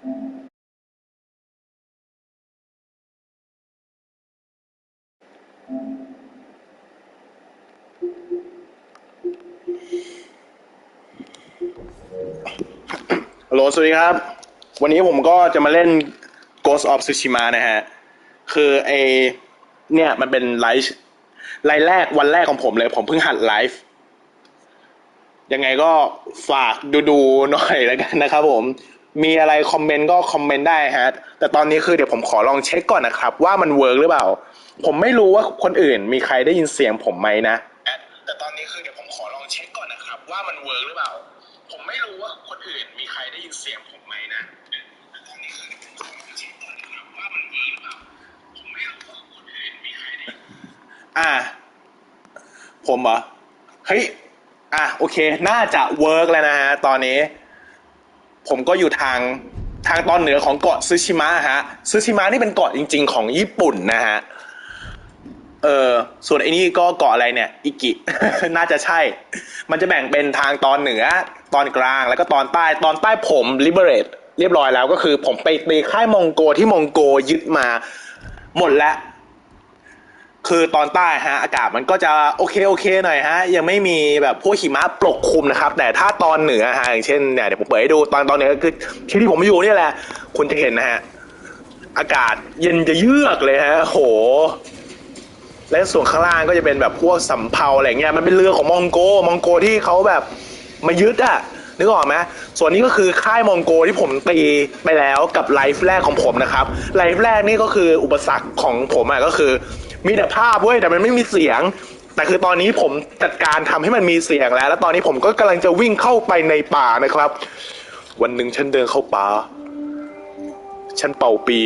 ฮัลโหลสวัสดีครับ วันนี้ผมก็จะมาเล่น Ghost of Tsushima นะฮะ คือไอเนี่ยมันเป็นไลฟ์ไลฟ์แรกวันแรกของผมเลย ผมเพิ่งหัดไลฟ์ ยังไงก็ฝากดูดูๆหน่อยแล้วกันนะครับผม มีอะไรคอมเมนต์ก็คอมเมนต์ได้ฮะ แต่ตอนนี้คือเดี๋ยวผมขอลองเช็คก่อนนะครับ ว่ามันเวิร์กหรือเปล่า ผมไม่รู้ว่าคนอื่นมีใครได้ยินเสียงผมไหมนะ แต่ตอนนี้คือเดี๋ยวผมขอลองเช็คก่อนนะครับ ว่ามันเวิร์กหรือเปล่า ผมไม่รู้ว่าคนอื่นมีใครได้ยินเสียงผมไหมนะแต่ตอนนี้คือเดี๋ยวผมขอลองเช็คก่อนนะครับว่ามันเวิร์กหรือเปล่าผมไม่รู้ว่าคนอื่นมีใครได้ยินอ่า ผมเหรอ เฮ้ย อะ โอเค น่าจะเวิร์กแล้วนะฮะ ตอนนี้ ผมก็อยู่ทางทางตอนเหนือของเกาะซึชิมะฮะซึชิมะนี่เป็นเกาะจริง ๆ ของญี่ปุ่นนะฮะเออส่วนไอ้นี่ก็เกาะอะไรเนี่ย อิกิ น่าจะใช่ มันจะแบ่งเป็นทางตอนเหนือ ตอนกลาง แล้วก็ตอนใต้ ตอนใต้ผม liberate เรียบร้อยแล้วก็คือผมไปตีค่ายมองโกที่มองโกยึดมา หมดแล้ว คือตอนใต้ฮะอากาศมันก็จะโอเคโอเคหน่อยฮะ ยังไม่มีแบบพวกหิมะปกคลุมนะครับ แต่ถ้าตอนเหนือฮะอย่างเช่นเนี่ยเดี๋ยวผมเปิดให้ดูตอนตอนเหนือคือที่ที่ผมอยู่นี่แหละ คุณจะเห็นนะฮะอากาศเย็นจะเยือกเลยฮะโห และส่วนข้างล่างก็จะเป็นแบบพวกสำเภาอะไรเงี้ยมันเป็นเรือของมองโกมองโกที่เขาแบบมายึดอะนึกออกไหมส่วนนี้ก็คือค่ายมองโกที่ผมตีไปแล้วกับไลฟ์แรกของผมนะครับไลฟ์แรกนี่ก็คืออุปสรรคของผมอะก็คือ มีแต่ภาพเว้ยแต่มันไม่มีเสียง แต่คือตอนนี้ผมจัดการทำให้มันมีเสียงแล้ว แล้วตอนนี้ผมก็กำลังจะวิ่งเข้าไปในป่านะครับ วันหนึ่งฉันเดินเข้าป่า ฉันเป่าปี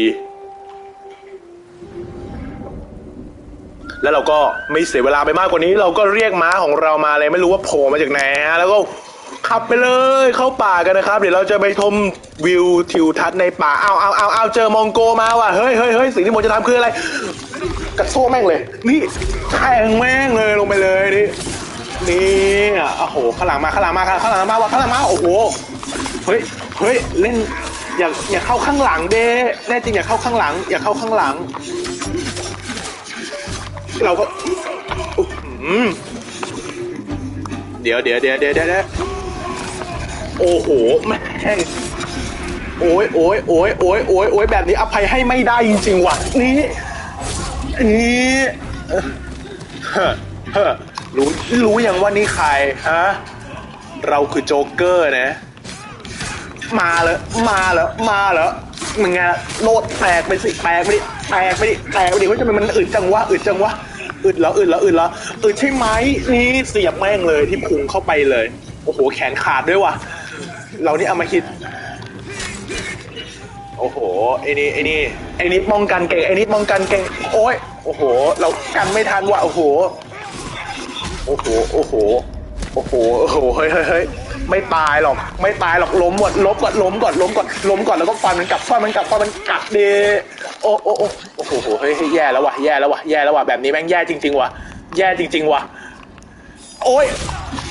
แล้วเราก็ไม่เสียเวลาไปมากกว่านี้ เราก็เรียกม้าของเรามาเลยไม่รู้ว่าโผล่มาจากไหนฮะแล้วก็ ขับไปเลยเข้าป่ากันนะครับ เดี๋ยวเราจะไปชมวิวทิวทัศน์ในป่าเอาเอาเอาเอาเจอมองโกมาว่ะเฮ้ยเฮ้ยเฮ้ยสิ่งที่ผมจะทำคืออะไรกระโซ่แม่งเลย นี่แทงแม่งเลยลงไปเลยนี่นี่อะโอ้โหข้างหลังมาข้างหลังมาข้างหลังมาว่ะข้างหลังมาโอ้โหเฮ้ยเฮ้ยเล่นอย่าอย่าเข้าข้างหลังเด้แน่จริงอย่าเข้าข้างหลัง อย่าเข้าข้างหลัง เราก็อื้อเดี๋ยวเดี๋ยวเดี๋ยวเดี๋ยวเดี๋ยว โอ้โหแม่งโอ้ยโอ้ยโอ้ยโอ้ยโอ้ยโอ้ยแบบนี้อภัยให้ไม่ได้จริงๆว่ะนี่นี่เฮ้อเฮ้อรู้รู้อย่างว่านี่ใครฮะเราคือโจ๊กเกอร์นะ มาเลยมาเหรอมาเหรอมึงไงโลดแตกไปสิแตกไปดิแตกไปดิแตกไปดิว่าจะมันอึดจังวะอึดจังวะอึดแล้วอึดแล้วอึดแล้วอึดใช่ไหมนี่เสียบแม่งเลยที่พุงเข้าไปเลย โอ้โหแขนขาดด้วยว่ะ เรานี่เอามาคิด โอ้โหไอ้นี่ไอ้นี่ไอ้นี่ป้องกันเก่งไอ้นี่ป้องกันเก่งโอ้ยโอ้โห เรากันไม่ทันว่ะโอ้โห โอ้โหโอ้โหโอ้โหโอ้โหเฮ้ยเฮ้ยเฮ้ยไม่ตายหรอก ไม่ตายหรอกล้มหมดล้มก่อนล้มก่อนล้มก่อนล้มก่อนแล้วก็ฟันมันกลับฟันมันกลับฟันมันกลับเดโอ้โอ้โอ้โอ้โหเฮ้ยเฮ้ยแย่แล้วว่ะแย่แล้วว่ะแย่แล้วว่ะแบบนี้แม่งแย่จริงๆว่ะแย่จริงๆว่ะ โอ้ย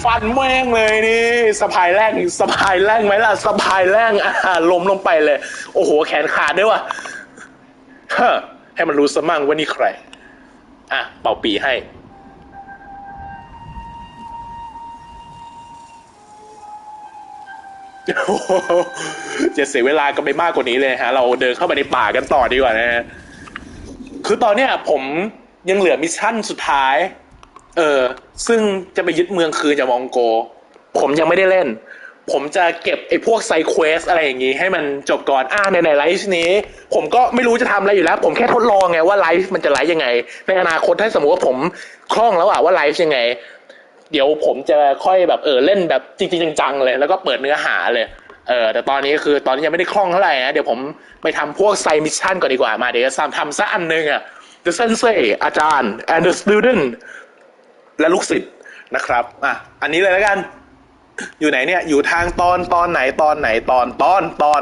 ฟันแม่งเลยนี่สะพายแรงสะพายแรงไหมล่ะสะพายแรงอ่าล้มลงไปเลย โอ้โห แขนขาดด้วยว่ะฮให้มันรู้สมั่งว่านี่ใคร อะ เป่าปีให้ จะเสียเวลากันไปมากกว่านี้เลยฮะ เราเดินเข้าไปในป่ากันต่อดีกว่านะฮะ คือตอนเนี้ยผมยังเหลือมิชชั่นสุดท้าย เออ ซึ่งจะไปยึดเมืองคืนจากมองโก ผมยังไม่ได้เล่น ผมจะเก็บไอ้พวกไซเควสอะไรอย่างงี้ ให้มันจบก่อนอ่าในในไลฟ์นี้ ผมก็ไม่รู้จะทำอะไรอยู่แล้ว ผมแค่ทดลองไงว่าไลฟ์มันจะไลฟ์ยังไง ในอนาคตถ้าสมมติว่าผมคล่องแล้วอะว่าไลฟ์ยังไง เดี๋ยวผมจะค่อยแบบเออเล่นแบบจริงๆจังๆเลย แล้วก็เปิดเนื้อหาเลยเออแต่ตอนนี้คือตอนนี้ยังไม่ได้คล่องเท่าไหร่นะ เดี๋ยวผมไปทำพวกไซมิชชั่นก่อนดีกว่ามาเดี๋ยวจะทำสักอันหนึ่งอะ The Sensei อาจารย์ and the student และลูกศิษย์นะครับอะอันนี้เลยแล้วกัน อยู่ไหนเนี่ย อยู่ทางตอนตอนไหนตอนไหนตอนตอนตอน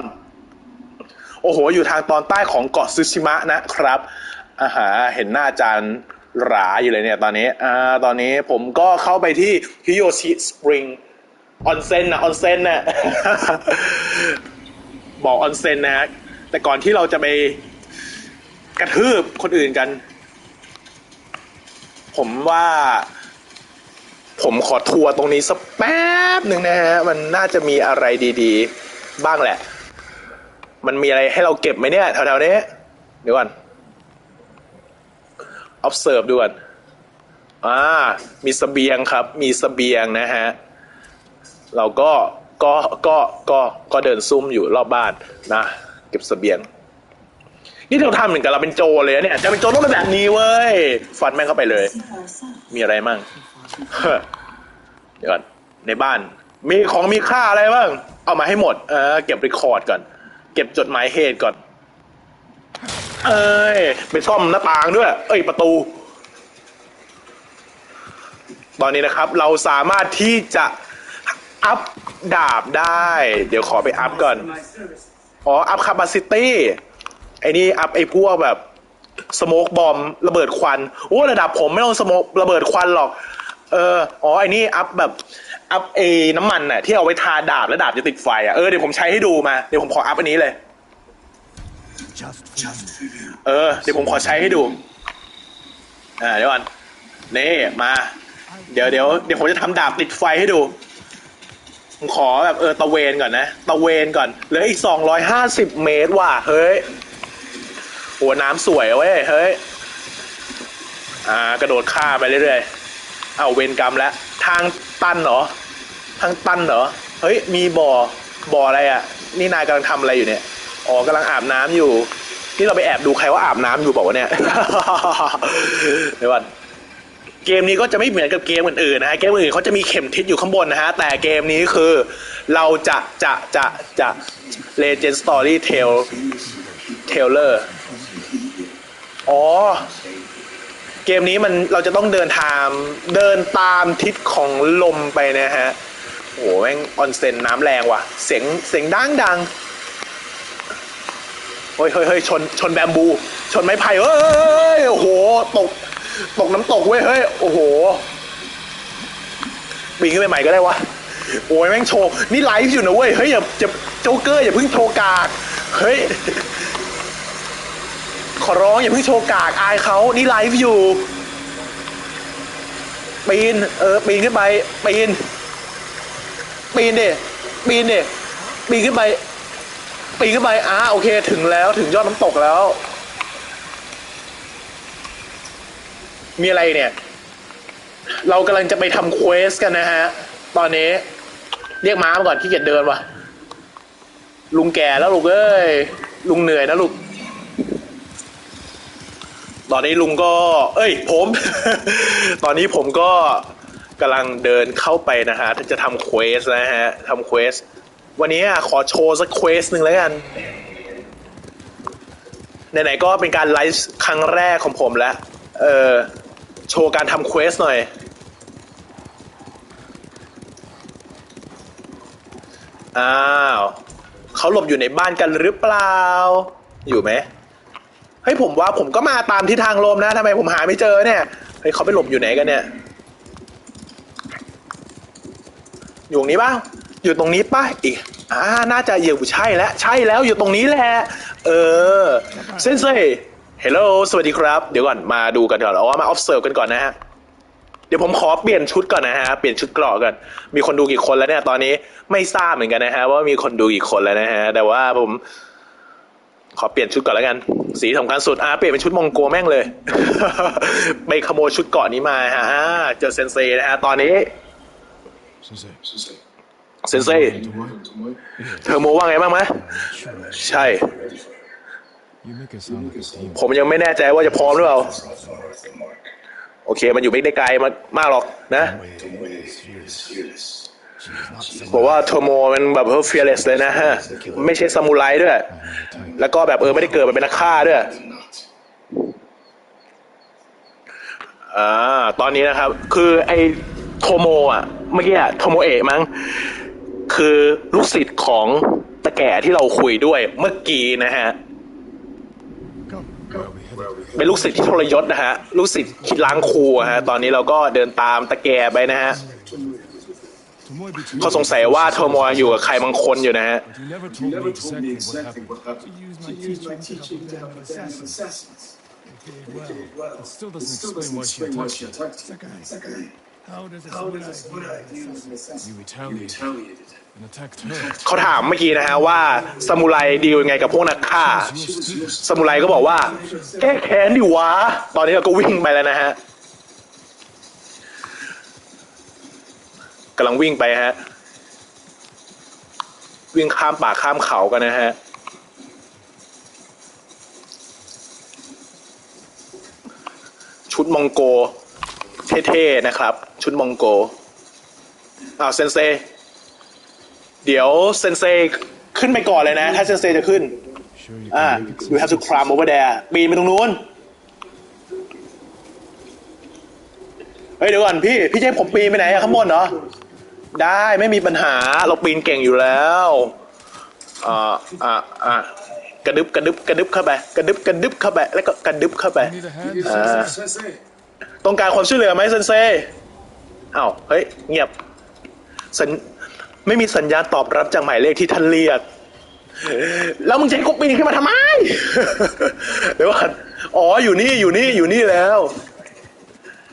โอ้โห อยู่ทางตอนใต้ของเกาะซึชิมะนะครับอ่าฮะเห็นหน้าอาจารย์หราอยู่เลยเนี่ยตอนนี้อ่าตอนนี้ผมก็เข้าไปที่ฮิโยชิสปริงออนเซ็นนะออนเซ็นน่ะบ่อออนเซ็นนะ แต่ก่อนที่เราจะไปกระทืบคนอื่นกัน ผมว่า ผมขอทัวร์ตรงนี้สักแป๊บหนึ่งนะฮะ มันน่าจะมีอะไรดีๆ บ้างแหละ มันมีอะไรให้เราเก็บไหมเนี่ยแถวๆนี้ เดี๋ยวก่อน observe ดูก่อนอ่า มีสเสบียงครับ มีสเสบียงนะฮะ เราก็ก็ก็ก็ก็เดินซุ่มอยู่รอบบ้านนะ เก็บสเสบียงนี่เราทำเหมือนกับเราเป็นโจรเลยเนี่ย จะเป็นโจรต้องเป็นแบบนี้เว้ย ฟันแม่งเข้าไปเลย มีอะไรมั่ง เดี๋ยวก่อนในบ้าน มีของมีค่าอะไรบ้าง เอามาให้หมด เออ เก็บรีคอร์ดก่อน เก็บจดหมายเหตุก่อน เอ้ย ไปซ่อมหน้าต่างด้วย เอ้ย ประตู ตอนนี้นะครับ เราสามารถที่จะอัพดาบได้ เดี๋ยวขอไปอัพก่อน อ๋อ อัพคาปาซิตี้ ไอ้นี่อัพไอ้พวกแบบสโมกบอม ระเบิดควัน โอ้ ระดับผมไม่ต้องสโมกระเบิดควันหรอก เออ อ๋อไอ้นี่อัพแบบอัพไอ้น้ำมันน่ะที่เอาไว้ทาดาบแล้วดาบจะติดไฟอะ เออเดี๋ยวผมใช้ให้ดูมา เดี๋ยวผมขออัพอันนี้เลย เออ เดี๋ยวผมขอใช้ให้ดู อ่าเดี๋ยวก่อนนี่มา เดี๋ยวเดี๋ยวเดี๋ยวผมจะทำดาบติดไฟให้ดู ผมขอแบบเออตะเวนก่อนนะ ตะเวนก่อน เหลืออีกสองร้อยห้าสิบเมตรว่ะ เฮ้ยหัวน้ำสวยเว้ย เฮ้ย อ่ากระโดดข้ามไปเรื่อยๆ เอาเวรกรรมแล้วทางตันเหรอ ทางตันเหรอ เฮ้ย มีบ่อ บ่ออะไรอะ นี่นายกำลังทำอะไรอยู่เนี่ย อ๋อกำลังอาบน้ำอยู่ นี่เราไปแอบดูใครว่าอาบน้ำอยู่บอกว่าเนี่ยเดี๋ยวก่อนเกมนี้ก็จะไม่เหมือนกับเกมอื่นๆนะฮะ เกมอื่นเขาจะมีเข็มทิศอยู่ข้างบนนะฮะ แต่เกมนี้คือเราจะจะจะจะ Legend Story Tale Taylor อ๋อ มนี้มันเราจะต้องเดินทางเดินตามทิศของลมไปนะฮะโอ้โหแม่งออนเซ็นน้ำแรงว่ะ เสียงเสียงดังดังเฮ้ยเฮ้ยเฮ้ยชนชนแบมบู ชนไม้ไผ่เฮ้ยโอ้โหตกตกน้ำตกเว้ยเฮ้ยโอ้โหปีนขึ้นไปใหม่ก็ได้วะโอ้ยแม่งโชว์นี่ไลฟ์อยู่นะเว้ยเฮ้ยอย่าจะโจ๊กเกอร์อย่าเพิ่งโชว์กากเฮ้ย ขอร้องอย่าเพิ่งโชว์กากอายเขานี่ไลฟ์อยู่ ปีน เออ ปีนขึ้นไป ปีน ปีนดิปีนดิปีนขึ้นไป ปีนขึ้นไปอ่าโอเค ถึงแล้วถึงยอดน้ำตกแล้ว มีอะไรเนี่ย เรากำลังจะไปทำเควสกันนะฮะ ตอนนี้ เรียกม้ามาก่อนขี้เกียจเดินว่ะ ลุงแก่แล้วลูกเอ้ย ลุงเหนื่อยนะลูก ตอนนี้ลุงก็ เอ้ย ผม ตอนนี้ผมก็กำลังเดินเข้าไปนะฮะจะทำเควสนะฮะทำเควส วันนี้ขอโชว์สักเควสหนึ่งแล้วกันไหนๆก็เป็นการไลฟ์ครั้งแรกของผมแล้ว เออโชว์การทำเควสหน่อย อ้าวเขาหลบอยู่ในบ้านกันหรือเปล่า อยู่ไหม เฮ้ยผมว่าผมก็มาตามทิศทางลมนะทำไมผมหาไม่เจอเนี่ยเฮ้ยเขาไปหลบอยู่ไหนกันเนี่ย อยู่ตรงนี้ป่ะอยู่ตรงนี้ป่ะอีกอ่าน่าจะอยู่ใช่แล้วใช่แล้วอยู่ตรงนี้แหละเออเซนเซ่เฮลโลสวัสดีครับ เดี๋ยวก่อนมาดูกันก่อนเอาว่ามา observe กันก่อนนะฮะเดี๋ยวผมขอเปลี่ยนชุดก่อนนะฮะเปลี่ยนชุดเกราะก่อนมีคนดูกี่คนแล้วเนี่ยตอนนี้ไม่ทราบเหมือนกันนะฮะว่ามีคนดูกี่คนแล้วนะฮะแต่ว่าผม ขอเปลี่ยนชุดก่อนแล้วกัน สีสำคัญสุดอะเปลี่ยนเป็นชุดมองโกแม่งเลย ไปขโมยชุดเกราะนี้มาฮะอ่าเจอเซนเซนะฮะตอนนี้ Sensei. เซนเซเธอโมว่าไงบ้างไหมใช่ You make it sound like a team. ผมยังไม่แน่ใจว่าจะพร้อมหรือเปล่า โอเค มันอยู่ไม่ได้ไกลมากมากหรอกนะ บอกว่าโทโมมันแบบเฟียร์เลสเลยนะฮะ ไม่ใช่ซามูไรด้วย แล้วก็แบบเออไม่ได้เกิดมาเป็นนักฆ่าด้วยอ่าตอนนี้นะครับ คือไอ้โทโมอะเมื่อกี้อะโทโมเอะมั้งคือลูกศิษย์ของตะแก่ที่เราคุยด้วยเมื่อกี้นะฮะเป็นลูกศิษย์ที่ทรยศนะฮะ ลูกศิษย์คิดล้างครูฮะ ตอนนี้เราก็เดินตามตะแก่ไปนะฮะ เขาสงสัยว่าโทโมยอยู่กับใครบางคนอยู่นะฮะ But you never told me exactly what happened. You used my teaching to help a band of assassins. Okay, well, it still doesn't explain why she attacked you. Sakai, how does a samurai deal with an assassin? You retaliated and attacked her. เขาถามเมื่อกี้นะฮะว่าซามูไรดีลยังไงกับพวกนักฆ่า Your student. ซามูไรก็บอกว่า แก้แค้นดิวะ ตอนนี้เราก็วิ่งไปแล้วนะฮะำลังวิ่งไปฮะ วิ่งข้ามป่าข้ามเขากันนะฮะ ชุดมองโก เท่ๆนะครับ ชุดมองโกอ้าวเซนเซ เดี๋ยวเซนเซขึ้นไปก่อนเลยนะ ถ้าเซนเซจะขึ้นอ่า you have to climb over there ปีนไปตรงนู้น เฮ้ยเดี๋ยวก่อนพี่ พี่จะให้ผมปีนไปไหนอะข้างบนเหรอ ได้ไม่มีปัญหาเราปีนเก่งอยู่แล้วอ่าอ่าอ่ากระดึบกระดึบกระดึบเข้าไปกระดึบกระดึบเข้าไปแล้วก็กระดึบเข้าไป Need a hand? ต้องการความช่วยเหลือไหมเซนเซอ้าวเฮ้ยเงียบสัญไม่มีสัญญาณตอบรับจากหมายเลขที่ท่านเรียก แล้วมึงจะให้กูปีนขึ้นมาทำไมเดี๋ยวก่อนอ๋ออยู่นี่อยู่นี่อยู่นี่แล้ว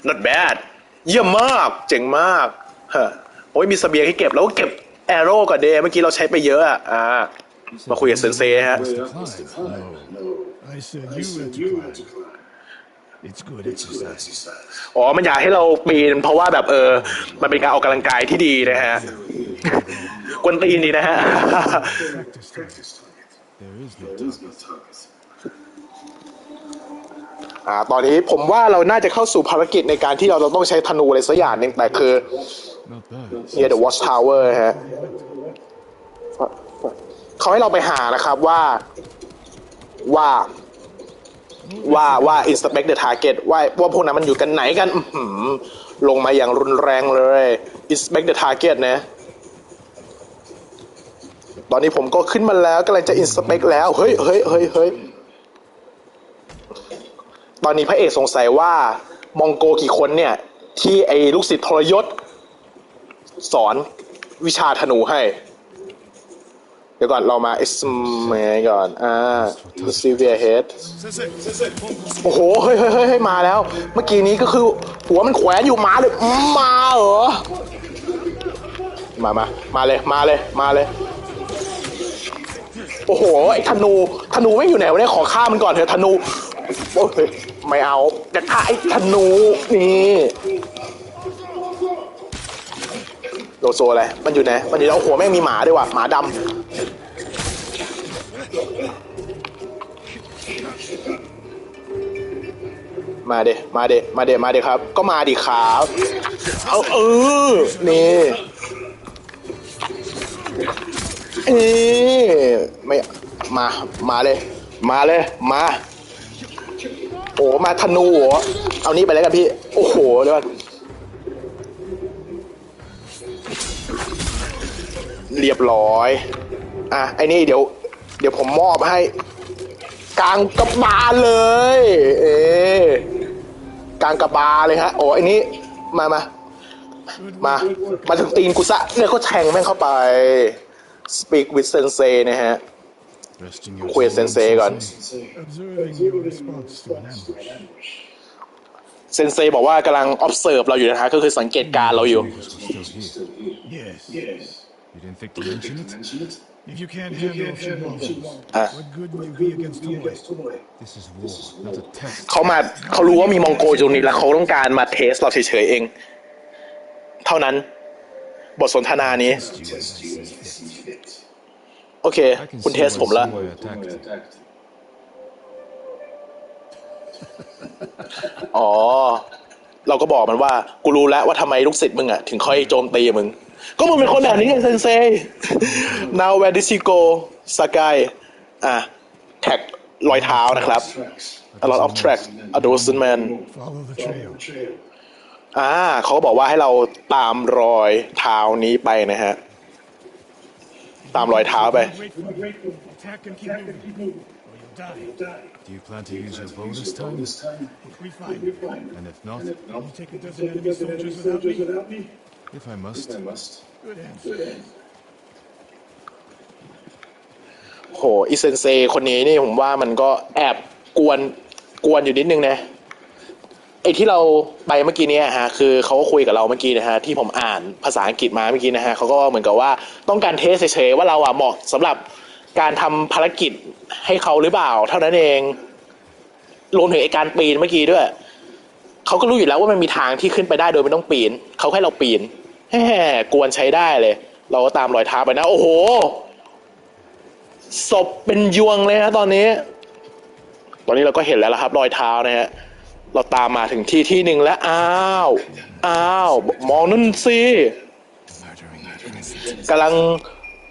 not bad เยี่ยมมาก เจ๋งมากฮะ โอ้ยมีเสบียงให้เก็บแล้วก็เก็บแอโร่ก่อนเดย์เมื่อกี้เราใช้ไปเยอะอะอ่ามาคุยกับเซนเซฮะ Climb. No. I said you had to climb. It's good exercise. อ๋อ มันอยากให้เราปีน เพราะว่าแบบเออ มันเป็นการออกกำลังกายที่ดีนะฮะ กวนตีนดีนะฮะ Practice target. There is no target. อ่า ตอนนี้ผมว่าเราน่าจะเข้าสู่ภารกิจในการที่เราต้องใช้ธนูอะไรสักอย่างหนึ่งแต่คือ Not bad. เนี่ย the watch tower ฮะเขาให้เราไปหานะครับว่าว่าว่าว่า inspect the target ว่าว่าพวกนั้นมันอยู่กันไหนกันลงมาอย่างรุนแรงเลย inspect the target นะ ตอนนี้ผมก็ขึ้นมาแล้วกำลังจะ inspect แล้ว เฮ้ยเฮ้ยเฮ้ยเฮ้ยตอนนี้พระเอกสงสัยว่ามองโกกี่คนเนี่ย ที่ไอ้ลูกศิษย์ทรยศ สอนวิชาธนูให้ เดี๋ยวก่อนเรามา s อ m ก่อน อ่า severe head โอ้โห เฮ้ยเฮ้ยเฮ้ยมาแล้ว เมื่อกี้นี้ก็คือ หัวมันแขวนอยู่มาเลย มาเหรอ มามามาเลย มาเลย มาเลย โอ้โห ไอ้ธนู ธนูไม่อยู่ไหนวะเนี่ย ขอฆ่ามันก่อนเถอะธนู โอ้ย ไม่เอาจะฆ่าไอ้ธนู นี่ โลโซอะไร มันอยู่ไหน มันอยู่แล้วหัวแม่งมีหมาด้วยว่ะ หมาดำ มาเดมาเดมาเดมาเดครับ ก็มาดิครับ เอาเออ นี่นี่ไม่ มา มาเลย มาเลย มา โอ้ มาธนูเหรอ เอานี้ไปเลยกันพี่ โอ้โหเดี๋ยว เรียบร้อย อะไอ้นี่เดี๋ยว เดี๋ยวผมมอบให้ กลางกระบาลเลย เอ๊กลางกระบาลเลยฮะโอ้ไอ้นี้มามามา มาถึงตีนกุซะเนี่ยก็แทงแม่งเข้าไป speak with sensei นะฮะคุยกับเซนเซก่อน เซนเซบอกว่ากำลัง observe เราอยู่นะฮะก็คือสังเกตการ์เราอยู่ Because we're still here. Yes. You didn't think to mention it? If you can't handle a few marbles, Ah. what good will you be against Tomoe? This is war, not a test. เขามาเขารู้ว่ามีมองโกอยู่ตรงนี้แล้วเขาต้องการมาเทสเราเฉยๆเอง เท่านั้น บทสนทนานี้ Test you as I see fit. โอเค I can คุณ see เทส why ผมละ Tomoe attacked. อ๋อ เราก็บอกมันว่า กูรู้แล้วว่าทำไมลูกศิษย์มึงอะ ถึงค่อยโจมตีมึง ก็มึงเป็นคนแบบนี้ไงเซนเซ now where did she go สกายอะแท็กรอยเท้านะครับ a lot of track a dozen man Follow the trail. อ่าเขาก็บอกว่าให้เราตามรอยเท้านี้ไปนะฮะ ตามรอยเท้าไป Wait for the attack and keep moving, or you'll die. Do you plan to use your bow this time? If we find it, and if not, will you take a dozen enemy soldiers without me? If I must. Good answer. โหอิเซนเซคนนี้นี่ผมว่ามันก็แอบกวนกวนอยู่นิดนึงนะไอ้ที่เราไปเมื่อกี้เนี้ฮะคือเขาก็คุยกับเราเมื่อกี้นะฮะที่ผมอ่านภาษาอังกฤษมาเมื่อกี้นะฮะเขาก็เหมือนกับว่าต้องการเทสเฉยๆว่าเราอะเหมาะสำหรับการทำภารกิจให้เขาหรือเปล่า เท่านั้นเองรวมถึงไอ้การปีนเมื่อกี้ด้วย เขาก็รู้อยู่แล้วว่ามันมีทางที่ขึ้นไปได้โดยไม่ต้องปีน เขาให้เราปีนแฮ่กวนใช้ได้เลย เราก็ตามรอยเท้าไปนะ โอ้โหศพเป็นยวงเลยฮะตอนนี้ ตอนนี้เราก็เห็นแล้วละครับ รอยเท้านะฮะเราตามมาถึงที่ที่หนึ่งแล้วอ้าวอ้าวมองนั่นสิกำลัง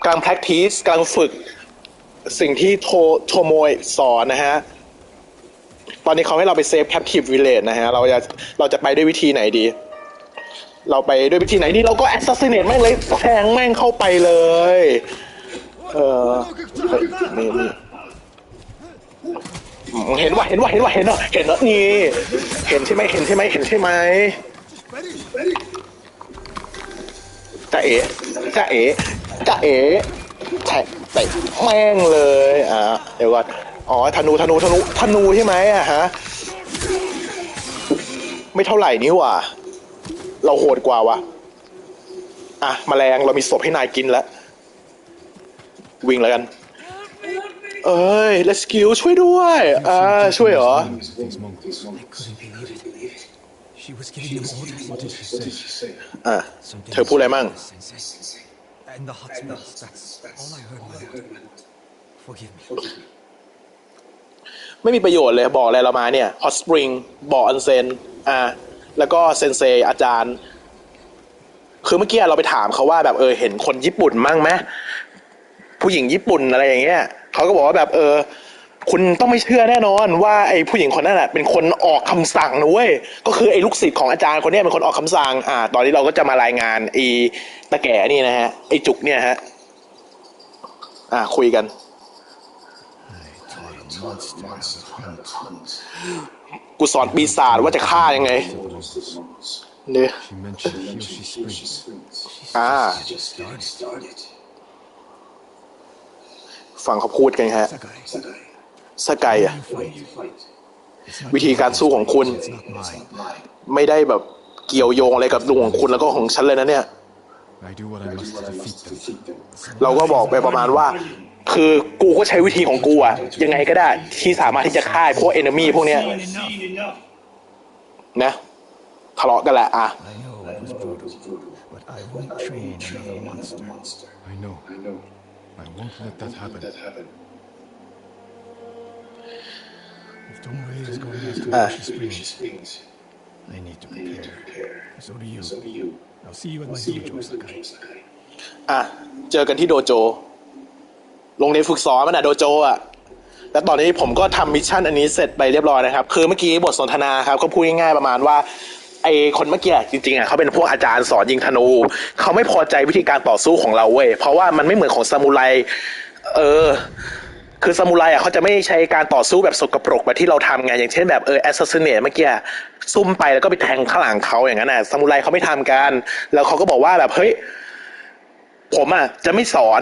กำลัง practice กำลังฝึก สิ่งที่โทโทโมยสอนนะฮะ ตอนนี้เขาให้เราไปเซฟ captive village นะฮะ เราจะเราจะไปด้วยวิธีไหนดี เราไปด้วยวิธีไหนดี เราก็ assassinate แม่งเลยแทงแม่งเข้าไปเลย เออเฮ้ยนี่นี่เห็นว่าเห็นว่าเห็นว่าเห็นว่าเห็นว่านี่ เห็นใช่ไหมเห็นใช่ไหมเห็นใช่ไหมจะเอ๋จะเอ๋จะเอ๋แทะเตะแม่งเลย อ่าเดี๋ยวก่อน อ๋อธนูธนูธนูธนูใช่ไหมอะฮะ ไม่เท่าไหร่นี่หว่า เราโหดกว่าวะอะแมลงเรามีศพให้นายกินแล้ว วิ่งแล้วกัน เอ้ย rescue ช่วยด้วย อ่า ช่วยเหรอ These monkeys. I couldn't believe it. She was giving them orders. What did she say? อะ Something เธอพูดอะไรมั่ง Sensei. And the hot smells. That's all I heard, my lord. Forgive me. ไม่มีประโยชน์เลยบอกอะไรเรามาเนี่ย hot spring บ่ออันเซนอ่าแล้วก็เซนเซอาจารย์ คือเมื่อกี้เราไปถามเขาว่าแบบเออเห็นคนญี่ปุ่นมั่งไหมผู้หญิงญี่ปุ่นอะไรอย่างเงี้ยเขาก็บอกว่าแบบเออ คุณต้องไม่เชื่อแน่นอนว่าไอ้ผู้หญิงคนนั้นแหะเป็นคนออกคำสั่งนะเว้ยก็คือไอ้ลูกศิษย์ของอาจารย์คนนี้เป็นคนออกคำสั่ง อ่า ตอนนี้เราก็จะมารายงานไอ้ตะแก่นี่นะฮะไอ้จุกเนี่ยฮะ อ่าคุยกัน กูสอนปีศาจว่าจะฆ่ายังไงเนี่ยอ่าฟังเขาพูดกันฮะสกายอะวิธีการสู้ของคุณ ไม่ได้แบบเกี่ยวโยงอะไรกับลุงของคุณแล้วก็ของฉันเลยนะเนี่ย เราก็บอกไปประมาณว่า คือกูก็ใช้วิธีของกูอะยังไงก็ได้ ที่สามารถที่จะฆ่าพวกเอนมีพวกเนี้ยนะทะเลาะกันแหละอะ I know it was brutal, but I won't train another monster. I know. I won't let that happen. If Tomoe is going after Ah. Hiyoshi Springs, I need to prepare. So do you. I'll see you at my dojo, Sakai. อะ เจอกันที่โดโจ โรงเรียนฝึกสอนมันอะโดโจอะแล้วตอนนี้ผมก็ทำมิชชั่นอันนี้เสร็จไปเรียบร้อยนะครับ คือเมื่อกี้บทสนทนาครับเขาพูดง่ายๆประมาณว่าไอคนเมื่อกี้จริงๆอะเขาเป็นพวกอาจารย์สอนยิงธนู เขาไม่พอใจวิธีการต่อสู้ของเราเว้ยเพราะว่ามันไม่เหมือนของซามูไรเออคือซามูไรอะเขาจะไม่ใช้การต่อสู้แบบสกปรกแบบที่เราทำไงอย่างเช่นแบบเออแอสซัสซิเนตเมื่อกี้ซุ่มไปแล้วก็ไปแทงข้างหลังเขาอย่างนั้นน่ะซามูไรเขาไม่ทำกัน แล้วเขาก็บอกว่าแบบเฮ้ยผมอะจะไม่สอน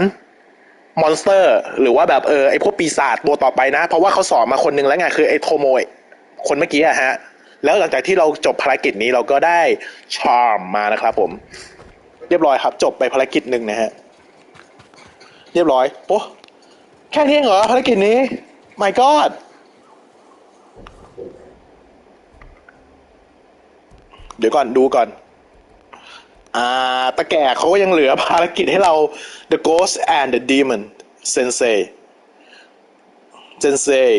มอนสเตอร์ หรือว่าแบบเออไอพวกปีศาจตัวต่อไปนะ เพราะว่าเขาสอนมาคนนึงแล้วไงคือไอโทโมยคนเมื่อกี้อะฮะ แล้วหลังจากที่เราจบภารกิจนี้เราก็ได้ชาร์มมานะครับผม เรียบร้อยครับ จบไปภารกิจหนึ่งนะฮะ เรียบร้อยโอ้แค่นี้เองเหรอภารกิจนี้ my god เดี๋ยวก่อนดูก่อน อ่าตะแก่เขาก็ยังเหลือภารกิจให้เรา The Ghost and the Demon Sensei Sensei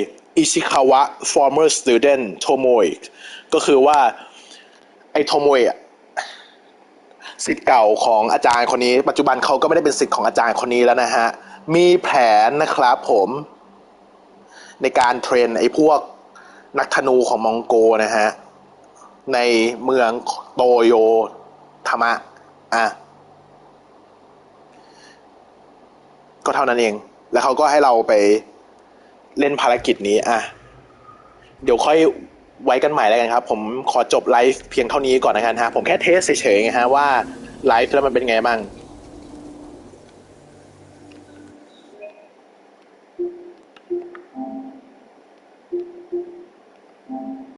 Ishikawa former student Tomoe ก็คือว่า ไอ้โทโมยอะสิทธิ์เก่าของอาจารย์คนนี้ ปัจจุบันเขาก็ไม่ได้เป็นสิทธิ์ของอาจารย์คนนี้แล้วนะฮะ มีแผนนะครับผม ในการเทรนไอ้พวกนักธนูของมองโกนะฮะ ในเมืองโตโย ธรรมะอะก็เท่านั้นเอง แล้วเขาก็ให้เราไปเล่นภารกิจนี้ อะ เดี๋ยวค่อยไว้กันใหม่แล้วกันครับ ผมขอจบไลฟ์เพียงเท่านี้ก่อนนะครับผมแค่เทสเฉยๆไงฮะว่าไลฟ์แล้วมันเป็นไงบ้าง